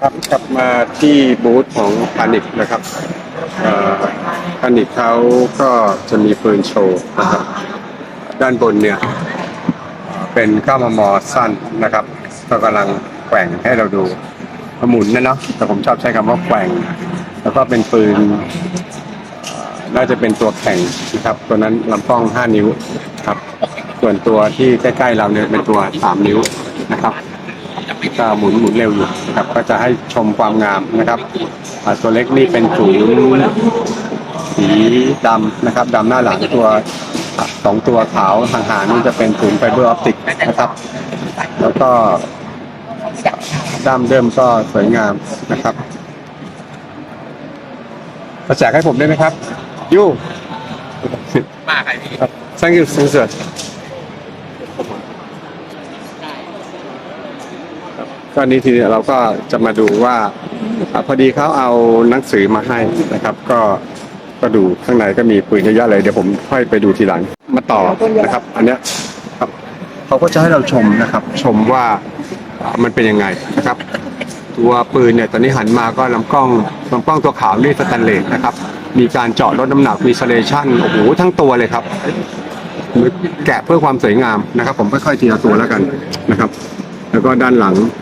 ครับกลับมาที่บูธของพานิกนะครับพานิกเขาก็จะมีปืนโชว์นะครับด้านบนเนี่ย เป็น9มมอสั้นนะครับก็กำลังแกว่งให้เราดูหมุนนะเนาะแต่ผมชอบใช้คำว่าแกว่ง แล้วก็เป็นปืนน่าจะเป็นตัวแข่งนะครับ ตัวนั้นลำกล้อง 5 นิ้วครับ ส่วนตัวที่ใกล้ๆเราเนี่ยเป็นตัว 3 นิ้วนะครับ ก็หมุนหมุนเร็วอยู่นะครับ ก็จะให้ชมความงามนะครับอ่าตัวเล็กนี่เป็นถุงสีดำนะครับดำหน้าหลังตัวอะสองตัวขาวห่างๆนี่จะเป็นถุงไฟเบอร์ออปติกนะครับ แล้วก็ด้ามเดิมก็สวยงามนะครับมาแจกให้ผมได้ไหมครับ ยูมาใครพี่ครับ thank you so much ก็นี้ทีนี้เราก็จะมาดูว่าอะพอดีเขาเอาหนังสือมาให้นะครับ ก็ก็ดูข้างในก็มีปืนเยอะแยะเลยเดี๋ยวผมค่อยไปดูทีหลังมาต่อนะครับ อันเนี้ยครับเขาก็จะให้เราชมนะครับ ชมว่าอะมันเป็นยังไงนะครับ ตัวปืนเนี่ยตอนนี้หันมาก็ลำกล้องลำกล้องตัวขาวนี่สแตนเลสนะครับ มีการเจาะลดน้ำหนักมีเซเลชันโอ้โหทั้งตัวเลยครับแกะเพื่อความสวยงามนะครับ ผมค่อยๆทีละตัวแล้วกันนะครับ แล้วก็ด้านหลังส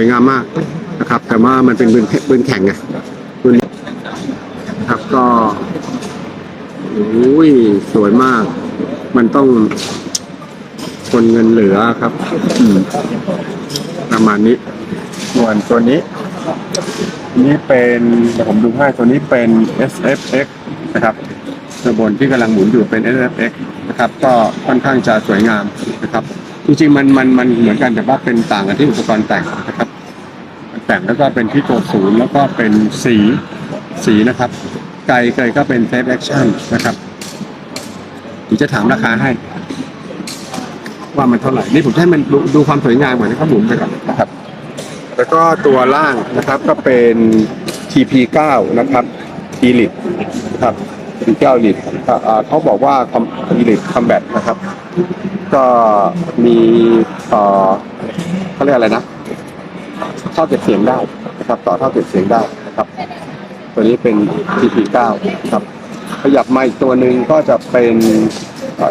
วยงามมากนะครับ แต่ว่ามันเป็นปืนปืนแข่งไงปืนนะครับก็โอ้ยสวยมาก มันต้องคนเงินเหลือครับอืประมาณนี้ส่วนตัวนี้ นี่เป็นเดี๋ยวผมดูให้ตัวนี้เป็น SFX นะครับตัวบนที่กำลังหมุนอยู่เป็น SFX นะครับ ก็ค่อนข้างจะสวยงามนะครับ จริงๆมันมันมันเหมือนกันแต่ว่าเป็นต่างกันที่อุปกรณ์แต่งนะครับ แต่งแล้วก็เป็นที่ตัวศูนย์แล้วก็เป็นสีสีนะครับ ไกลไกลก็เป็น Safe Action นะครับเดี๋ยวจะถามราคาให้ ว่ามันเท่าไหร่ นี่ผมให้มันดูดูความสวยงามก่อนนะครับหมุนไปก่อนนะครับ แล้วก็ตัวล่างนะครับก็เป็น TP9 นะครับ e l i t นะครับ T9 e l i t เขาบอกว่า e l i t Combat นะครับ ก็มีอ่อเขาเรียกอะไรนะ ท่อเก็บเสียงได้นะครับ ต่อท่อเก็บเสียงได้นะครับ ตัวนี้เป็น TP9 ครับ ขยับมาอีกตัวหนึ่งก็จะเป็น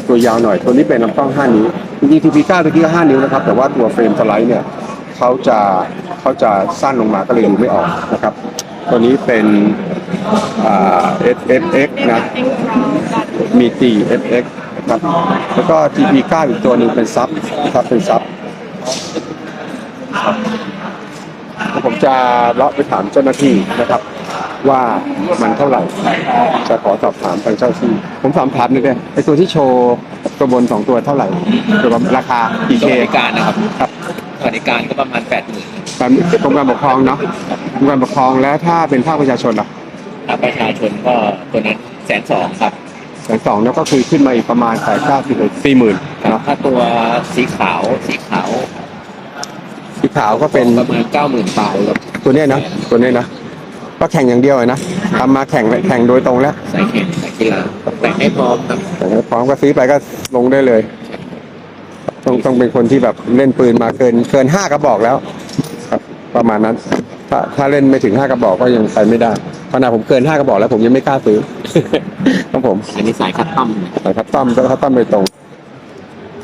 ตัวยาวหน่อย ตัวนี้เป็นลำกล้อง 5 นิ้วจริงๆ TP9 ตะกี้ก็5นิ้วนะครับ แต่ว่าตัวเฟรมสไลด์เนี่ยเขาจะเขาจะสั้นลงมาก็เลยดูไม่ออกนะครับ ตัวนี้เป็น S F X นะมี GFX นะครับแล้วก็ TP9 อีกตัวหนึ่งเป็นซับนะครับเป็นซับครับ ผมจะเลาะไปถามเจ้าหน้าที่นะครับ ว่ามันเท่าไหร่ จะขอสอบถามทางเจ้าหน้าที่ ผมสอบถามหนึงเลยไอตัวที่โชว์ตัวบนสองตัวเท่าไหร่เกี่ยวกับราคาส PK วัสดิการนะครับครับสวัสดิการก็ประมาณแปดหมื่นการกรมการปกครองเนาะกรมการปกครองแล้วถ้าเป็นภาคประชาชนล่ะถ้าประชาชนก็ตัวนั้นแสนสองครับแสนสองแล้วก็คือขึ้นมาอีกประมาณแปดเก้าสิบสี่หมื่นเนาะถ้าตัวสีขาวสีขาวสี ขาวก็เป็นประมาณเก้าหมื่นปลายครับตัวเนี้ยนะตัวเนี้ยนะก็แข่งอย่างเดียวเลยนะทำมาแข่งแข่งโดยตรงแล้วสายแข่งสายกีฬาแต่งให้พร้อมครับแต่ถ้าพร้อมก็ซื้อไปก็ลงได้เลย ต้องต้องเป็นคนที่แบบเล่นปืนมาเกินเกินห้ากระบอกแล้วครับประมาณนั้น ถ้าถ้าเล่นไม่ถึงห้ากระบอกก็ยังไปไม่ได้ขนาดผมเกินห้ากระบอกแล้วผมยังไม่กล้าซื้อครับผม อันนี้สายคัดต้อมแต่คัดต้อมก็คัดต้อมโดยตรง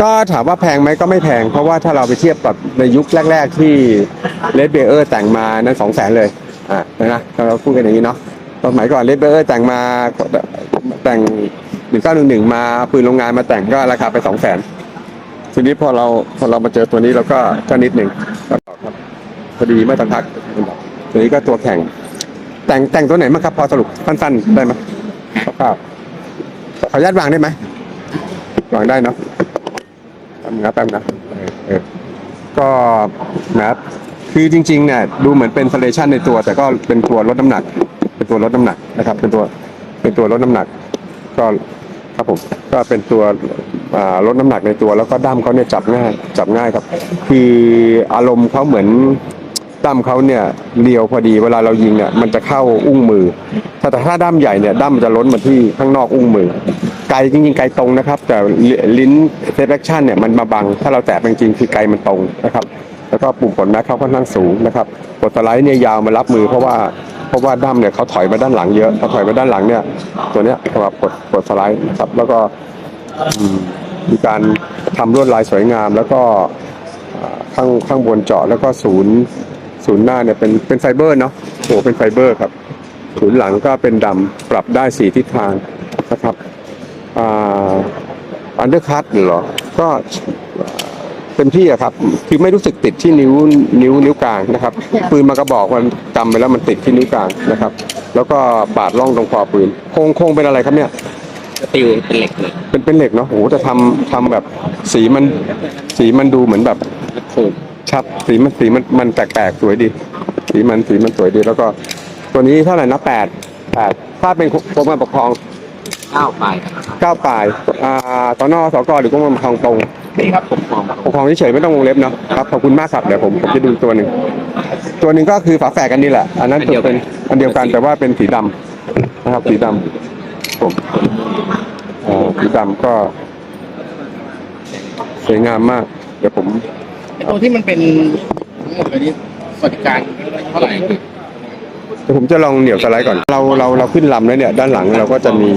ก็ถามว่าแพงไหมก็ไม่แพง เพราะว่าถ้าเราไปเทียบกับในยุคแรก ๆ ที่เลดเบเออร์แต่งมานั้นสองแสนเลยอ่านะเราพูดกันอย่างนี้เนาะสมัยก่อนเลดเบเออร์แต่งมาแต่งหนึ่งเก้าหนึ่งหนึ่งมาปืนโรงงานมาแต่งก็ราคาไปสองแสนทีนี้พอเราพอเรามาเจอตัวนี้เราก็ก็นิดหนึ่งครับพอดีไม่ตันทักตัวนี้ก็ตัวแข่ง แต่งแต่งตัวไหนมางครับ พอสรุปสั้นๆได้ไหมคร่าวๆขออนุญาตวางได้ไหมวางได้เนาะ นะแป๊บนะเออก็นะครับคือจริงๆเนี่ยดูเหมือนเป็นเซเลชันในตัว แต่ก็เป็นตัวลดน้ำหนัก เป็นตัวลดน้ำหนักนะครับ เป็นตัวเป็นตัวลดน้ำหนัก ก็ครับผมก็เป็นตัวลดน้ำหนักในตัวแล้วก็ด้ามเขาเนี่ยจับง่ายจับง่ายครับ คืออารมณ์เขาเหมือนด้ามเขาเนี่ยเรียวพอดีเวลาเรายิงเนี่ยมันจะเข้าอุ้งมือ ถ้าแต่ถ้าด้ามใหญ่เนี่ยด้ามมันจะล้นมาที่ข้างนอกอุ้งมือ ไกลจริงๆ ไกลตรงนะครับ แต่ลิ้นเซฟแอคชั่นเนี่ยมันมาบัง ถ้าเราแตะจริงๆคือไกลมันตรงนะครับ แล้วก็ปุ่มกดแม็กเขาค่อนข้างสูงนะครับกดสไลด์เนี่ยยาวมารับมือเพราะว่าเพราะว่าดั้มเนี่ยเขาถอยมาด้านหลังเยอะเขาถอยมาด้านหลังเนี่ยตัวเนี้ยสำหรับกดกดสไลด์นะครับแล้วก็มีการทำลวดลายสวยงาม แล้วก็ข้างข้างบนเจาะแล้วก็ศูนย์ศูนย์หน้าเนี่ยเป็นเป็นไฟเบอร์เนาะโอ้เป็นไฟเบอร์ครับศูนย์หลังก็เป็นดำปรับได้สีทิศทางนะครับ อันเดอร์คัตเหรอ ก็เต็มที่อะครับ คือไม่รู้สึกติดที่นิ้วนิ้วนิ้วกลางนะครับ ปืนมากระบอกมันกำไปแล้วมันติดที่นิ้วกลางนะครับ แล้วก็บาดร่องตรงคอปืน โครงโครงเป็นอะไรครับเนี่ยสติลเป็นเหล็กเลยเป็นเป็นเหล็กเนาะโอ้โหแต่ทำทำแบบสีมันสีมันดูเหมือนแบบแล้วถูกชัดสีมันสีมันมันแปลกๆสวยดี สีมันสีมันสวยดี แล้วก็ ตัวนี้เท่าไหร่นะแปดแปดถ้าเป็นกรมการปกครองเก้าปลายเก้าปลายอ่าตอนอสกหรือกรมการปกครองตรงนี่ครับผมมองปกครองเฉยๆไม่ต้องวงเล็บเนาะครับขอบคุณมากครับเดี๋ยวผมผมจะดูตัวหนึ่งตัวหนึ่งก็คือฝาแฝดกันนี่แหละ อันนั้นตัวเป็นอันเดียวกันแต่ว่าเป็นสีดำนะครับสีดำผมอ่าสีดำก็สวยงามมาก เดี๋ยวผมตัวที่มันเป็นทั้งหมดเลยนี่สวัสดิการเท่าไหร่ เดี๋ยวผมจะลองเหนี่ยวสไลด์ก่อน เราเราเราขึ้นลำแล้วเนี่ยด้านหลังเราก็จะมี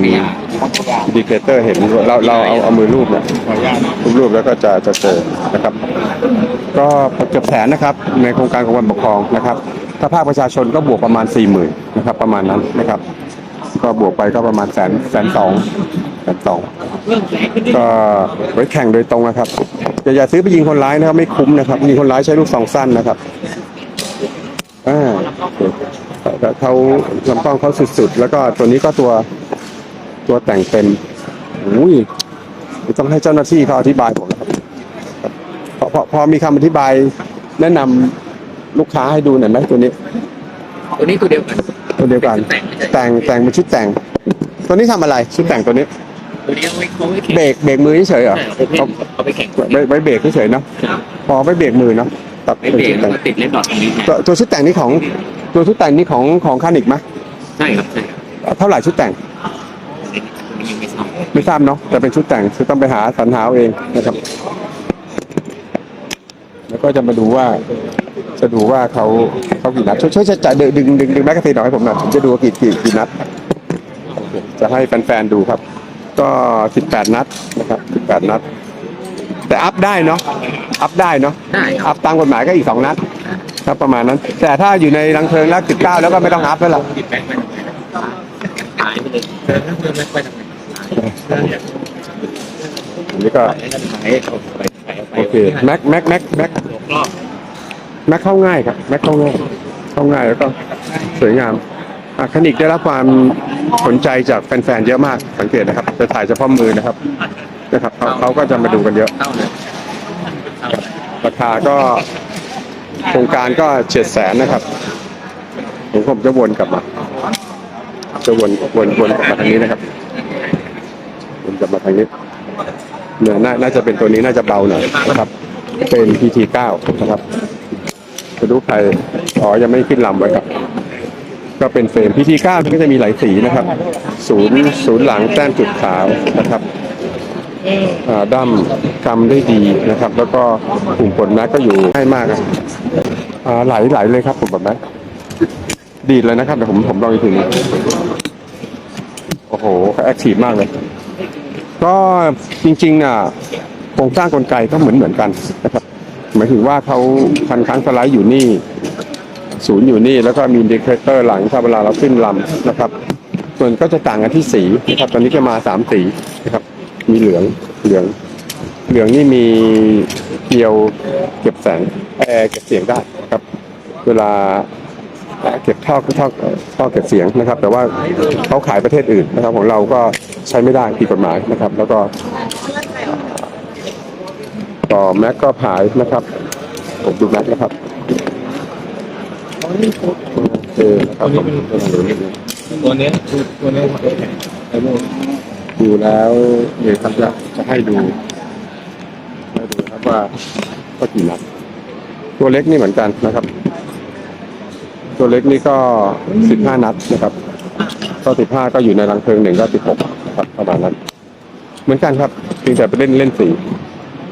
ดีเคเตอร์เห็นเราเราเอาเอามือรูปเนี่ยขออนุญาตนะรูปรูปแล้วก็จะจะเจอนะครับ ก็เกือบแสนนะครับในโครงการของวันปกครองนะครับ ถ้าภาคประชาชนก็บวกประมาณ4ี่หมื่นนะครับประมาณนั้นนะครับ ก็บวกไปก็ประมาณแสนแสนสองแสนสองก็ไว้แข่งโดยตรงนะครับอย่าอย่าซื้อไปยิงคนร้ายนะครับไม่คุ้มนะครับยิงคนร้ายใช้ลูกซองสั้นนะครับ เขาลำกล้องเขาสุดๆ แล้วก็ตัวนี้ก็ตัวตัวแต่งเต็มอุ้ยต้องให้เจ้าหน้าที่เขาอธิบายผมนะครับพอพอพอมีคำอธิบายแนะนำลูกค้าให้ดูหน่อยไหมตัวนี้ ตัวนี้ตัวเดียวกันตัวเดียวกัน แต่งแต่งเป็นชุดแต่ง ตัวนี้ทำอะไรชุดแต่งตัวนี้ตัวนี้เอาไว้เขาไว้แข่งเบรกเบรกมือเฉยๆเหรอเอาเอาเอาไปแข่งไว้ไว้เบรกเฉยๆเนาะครับพอไว้เบรกมือเนาะตัดไม่เป็นเบรชุกดแล้แต่วงก็ติดเล่นดอทตรงนี้แทนตัวตัวชุดแต่งนี่ของ ตัวชุดแต่งนี่ของของคานิกไหมใช่ครับใช่ครับเท่าไหร่ชุดแต่งตัวนี้ยังไม่ทราบไม่ทราบเนาะแต่เป็นชุดแต่งคือต้องไปหาสรรหาเอาเองนะครับ แล้วก็จะมาดูว่าจะดูว่าเขาเขากี่นัดช่วยช่วยจะดึงดึงดึงดึงแมกกาซีนออกให้ผมหน่อยผมจะดูว่ากี่กี่กี่นัดโอเคจะให้แฟนๆดูครับ ก็สิบแปดนัดนะครับสิบแปดนัด แต่อัพได้เนาะอัพได้เนาะได้คอัรับพตามกฎหมายก็อีกสองนัด ครับประมาณนั้น แต่ถ้าอยู่ในรังเพลิงแล้วสิบเก้าแล้วก็ไม่ต้องอัพแล้วล่ะติดแบงค์ไปทำไมหายไปเลยเดินเดินไปทำไมอันนี้ก็หายหายเอาไปหายเอาไปโอเคแม็กแม็กแม็กแม็กรอบแม็กเข้าง่ายครับ แม็กเข้าง่ายเข้าง่ายแล้วก็สวยงามอะคานิกได้รับความสนใจจากแฟนๆเยอะมากสังเกตนะครับ จะถ่ายเฉพาะมือนะครับนะครับเขาเขาก็จะมาดูกันเยอะเข้าเลยราคาก็ โครงการก็เจ็ดแสนนะครับผมผมจะวนกลับมา จะวนวนวนกลับมาทางนี้นะครับวนกลับมาทางนี้เนี่ยน่าน่าจะเป็นตัวนี้น่าจะเบาหน่อยนะครับ เป็น PT 9นะครับจะดูใครอ๋อยังไม่ขึ้นลำไว้ครับ ก็เป็นเฟรม PT 9ก็จะมีหลายสีนะครับ ศูนย์ศูนย์หลังแต้มจุดขาวนะครับ ด้ามกำได้ดีนะครับ แล้วก็ปุ่มกดแม็กก็อยู่ง่ายมากอะอ่าไหลไหลเลยครับปุ่มกดแม็กดีดเลยนะครับเดี๋ยวผมผมลองอีกทีหนึงโอ้โหแอคทีฟมากเลย ก็จริงๆอะโครงสร้างกลไกก็เหมือนเหมือนกันนะครับหมายถึงว่าเขาคันค้างสไลด์อยู่นี่ศูนย์อยู่นี่แล้วก็มีดิเคเตอร์หลังถ้าเวลาเราขึ้นลำนะครับ ส่วนก็จะต่างกันที่สีนะครับ ตอนนี้ก็มาสามสีนะครับ มีเหลืองเหลือง เหลืองนี่มีเกลียวเก็บแสงแอร์เก็บเสียงได้ครับ เวลาเก็บท่อท่อท่อเก็บเสียงนะครับ แต่ว่าเขาขายประเทศอื่นนะครับ ของเราก็ใช้ไม่ได้ผิดกฎหมายนะครับ แล้วก็ ต่อแม็กก็ผายนะครับผมดูแม็กนะครับโอเคนะครับผมตัวเนี้ยตัวเนี้ยไอ้โม่ ดูแล้วเดี๋ยวครับจะจะให้ดูให้ดูครับว่าก็กี่นัดตัวเล็กนี่เหมือนกันนะครับ ตัวเล็กนี่ก็สิบห้านัดนะครับ ก็สิบห้าก็อยู่ในรังเพลิงหนึ่งก็สิบหกครับประมาณนั้น เหมือนกันครับเพียงแต่ไปเล่นเล่นสี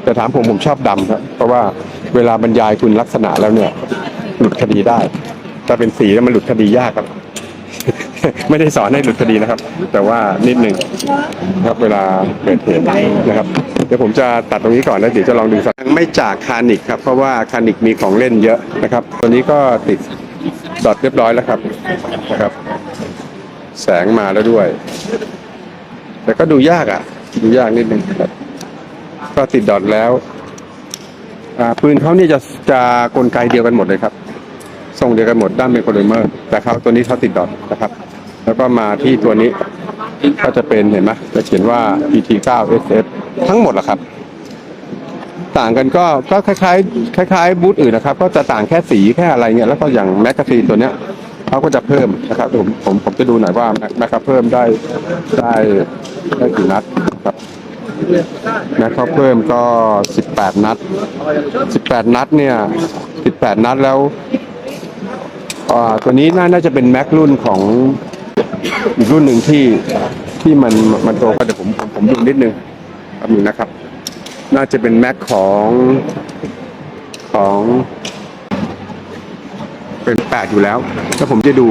แต่ถามผมผมชอบดำครับเพราะว่าเวลาบรรยายคุณลักษณะแล้วเนี่ย หลุดคดีได้ ถ้าเป็นสีแล้วมันหลุดคดียากครับ ไม่ได้สอนให้หลุดคดีนะครับ แต่ว่านิดหนึ่งครับเวลาเกิดเหตุนะครับ เดี๋ยวผมจะตัดตรงนี้ก่อนแล้วเดี๋ยวจะลองดึงสักไม่จากคานิกครับ เพราะว่าคานิกมีของเล่นเยอะนะครับ ตัวนี้ก็ติดดอทเรียบร้อยแล้วครับนะครับ แสงมาแล้วด้วย แต่ก็ดูยากอะ ดูยากนิดนึงครับก็ติดดอทแล้วปืนเขาเนี่ยจะจะกลไกเดียวกันหมดเลยครับ ทรงเดียวกันหมดด้านเมโครโดเมอร์แต่เขาตัวนี้เขาติดดอทนะครับ แล้วก็มาที่ตัวนี้ก็จะเป็นเห็นไหมจะเขียนว่า PT9 SF ทั้งหมดแหละครับ ต่างกันก็ก็คล้ายๆ คล้าย ๆ บูธอื่นนะครับ ก็จะต่างแค่สีแค่อะไรเงี้ยแล้วก็อย่างแมกกาซีนตัวเนี้ยเขาก็จะเพิ่มนะครับผมผมผมจะดูหน่อยว่าแมกกาเพิ่มได้ได้ได้กี่นัดครับแม็กเขาเพิ่มก็ 18 นัด 18 นัดเนี่ย 18 นัดแล้ว ตัวนี้น่าจะเป็นแม็กรุ่นของอีกรุ่นหนึ่งที่ที่มันมันโตกว่าเดี๋ยวผมผมผมดูนิดนึงแป๊บนึงนะครับ น่าจะเป็นแม็กของของ เป็นแปดอยู่แล้วแล้วผมจะดู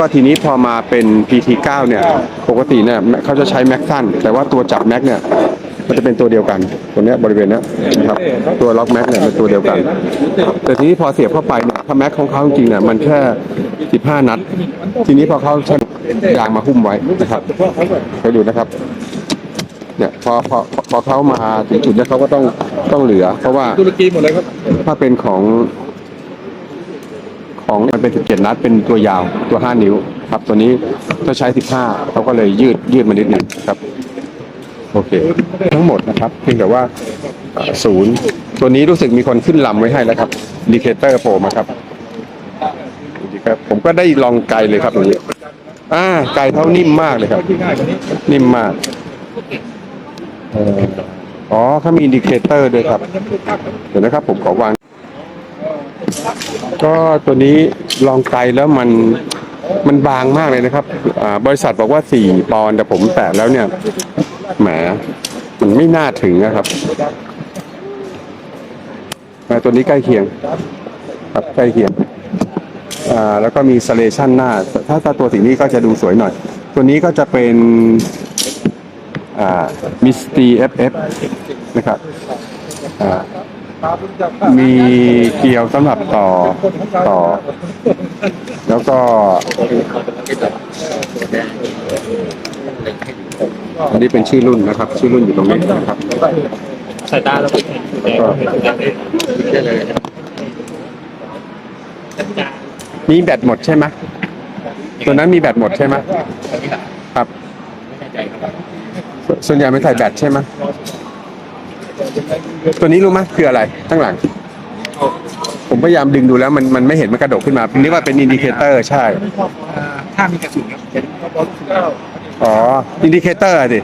ว่าทีนี้พอมาเป็น PT9 เนี่ย ปกติเนี่ยเขาจะใช้แม็กสั้น แต่ว่าตัวจับแม็กเนี่ยมันจะเป็นตัวเดียวกันตัวเนี้ยบริเวณเนี้ยนะครับ ตัวล็อกแม็กเนี่ยเป็นตัวเดียวกัน แต่ทีนี้พอเสียบเข้าไปเนี่ย ถ้าแม็กของเขาจริงๆเนี่ยมันแค่ 15 นัด ทีนี้พอเขาใช้ยางมาหุ้มไว้นะครับไปดูนะครับ เนี่ยพอพอพอเขามาถึงจุดเนี้ยเขาก็ต้องต้องเหลือ เพราะว่าตุรกีหมดเลยครับถ้าเป็นของ ของมันเป็น 17 นัด เป็นตัวยาวตัว 5 นิ้วครับ ตัวนี้ถ้าใช้ 15เขาก็เลยยืดยืดมานิดหนึ่งครับ โอเค ทั้งหมดนะครับ เพียงแต่ว่าเอ่อศูนย์ ตัวนี้รู้สึกมีคนขึ้นลำไว้ให้แล้วครับดีเคเตอร์โผล่มาครับดีครับ ผมก็ได้ลองไกลเลยครับตรงนี้ อ่า ไกลเขานิ่มมากเลยครับ นิ่มมากเอออ๋อเขามีอินดิเคเตอร์ด้วยครับ เดี๋ยวนะครับ ผมขอวาง ก็ตัวนี้ลองไกลแล้วมันมันบางมากเลยนะครับอ่าบริษัทบอกว่า 4 ปอนด์แต่ผมแตะแล้วเนี่ย แหม มันไม่น่าถึงนะครับ ตัวนี้ใกล้เคียงครับใกล้เคียงอ่าแล้วก็มีสเลชันหน้า ถ้าถ้าตัวสีนี้ก็จะดูสวยหน่อย ตัวนี้ก็จะเป็นอ่ามิสตีเอฟเอฟนะครับอ่ามีเกลียวสำหรับต่อต่อ แล้วก็ อันนี้เป็นชื่อรุ่นนะครับ ชื่อรุ่นอยู่ตรงนี้นะครับสายตาเรา ก็เห็นแต่ก็เห็นแต่เลยมีแบตหมดใช่ไหมตัวนั้นมีแบตหมดใช่ไหมครับสส่วนใหญ่ไม่ใส่แบตใช่ไหมตัวนี้รู้ไหมคืออะไรข้างหลัง ผมพยายามดึงดูแล้วมันมันไม่เห็นมันกระโดดขึ้นมานึกว่าเป็นอินดิเคเตอร์ใช่ ถ้ามีกระสุนครับเห็นอ๋อ อินดิเคเตอร์สิ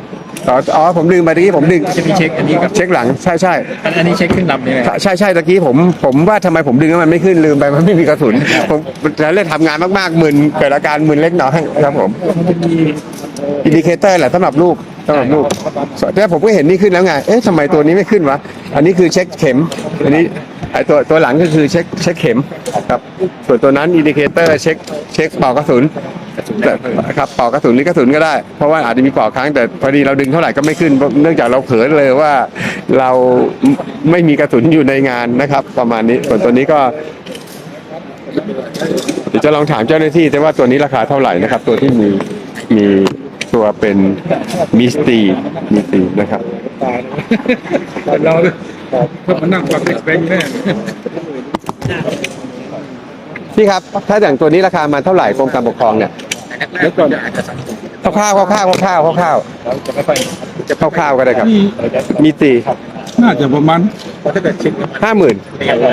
อ๋ออ๋อผมดึงไปตะกี้ผมดึงจะมีเช็คอันนี้กับเช็คหลังใช่ใช่อันนี้เช็คขึ้นลำนี่เลยใช่ใช่ตะกี้ผมผมว่าทำไมผมดึงแล้วมันไม่ขึ้นลืมไปมันไม่มีกระสุนผมจะเล่นทำงานมากๆมึนเกิดอาการมึนเล็กน้อยครับผมอินดิเคเตอร์แหละสำหรับลูกสำหรับลูกแต่ผมก็เห็นนี่ขึ้นแล้วไงเอ๊ะทำไมตัวนี้ไม่ขึ้นวะอันนี้คือเช็คเข็มอันนี้ไอตัวตัวหลังก็คือเช็คเช็คเข็มครับส่วนตัวนั้นอินดิเคเตอร์เช็คเช็คปลอกกระสุน แต่ครับปอกกระสุนหรือกระสุนก็ได้ เพราะว่าอาจจะมีปอกค้างแต่พอดีเราดึงเท่าไหร่ก็ไม่ขึ้น เนื่องจากเราเผลอเลยว่าเราไม่มีกระสุนอยู่ในงานนะครับ ประมาณนี้ส่วนตัวนี้ก็เดี๋ยวจะลองถามเจ้าหน้าที่แต่ว่าตัวนี้ราคาเท่าไหร่นะครับ ตัวที่มีมีตัวเป็นมิสตีมิสตีนะครับตายเราเพื่อมานั่งฟังเอ็กซ์เพงแน่ พี่ครับ ถ้าอย่างตัวนี้ราคามาเท่าไหร่กรมการปกครองเนี่ยแล้วก่อนคร่าวๆคร่าวๆคร่าวๆคร่าวจะไม่ไปๆคร่าวๆก็ได้ครับ มีตีน่าจะประมาณห้าหมื่น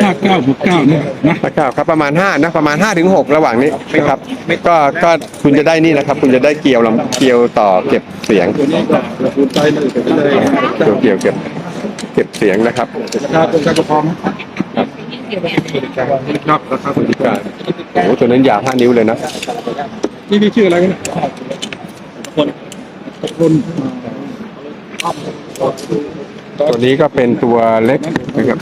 ห้าเก้าหกเก้าเนี่ยนะนะครับครับประมาณห้านะประมาณห้าถึงหกระหว่างนี้นะครับก็ก็คุณจะได้นี่นะครับ คุณจะได้เกลียวลำเกลียวต่อเก็บเสียงตัวนี้ก็ระบุใจเลยไปเลยเกลียวเกลียวเก็บเก็บเสียงนะครับราคาเป็นการปกครอง ครับราคาสวัสดิการโอ้โหตัวนั้นยาวห้านิ้วเลยนะนี่พี่ชื่ออะไรกันเนี่ยคนคนตัวนี้ก็เป็นตัวเล็กนะครับ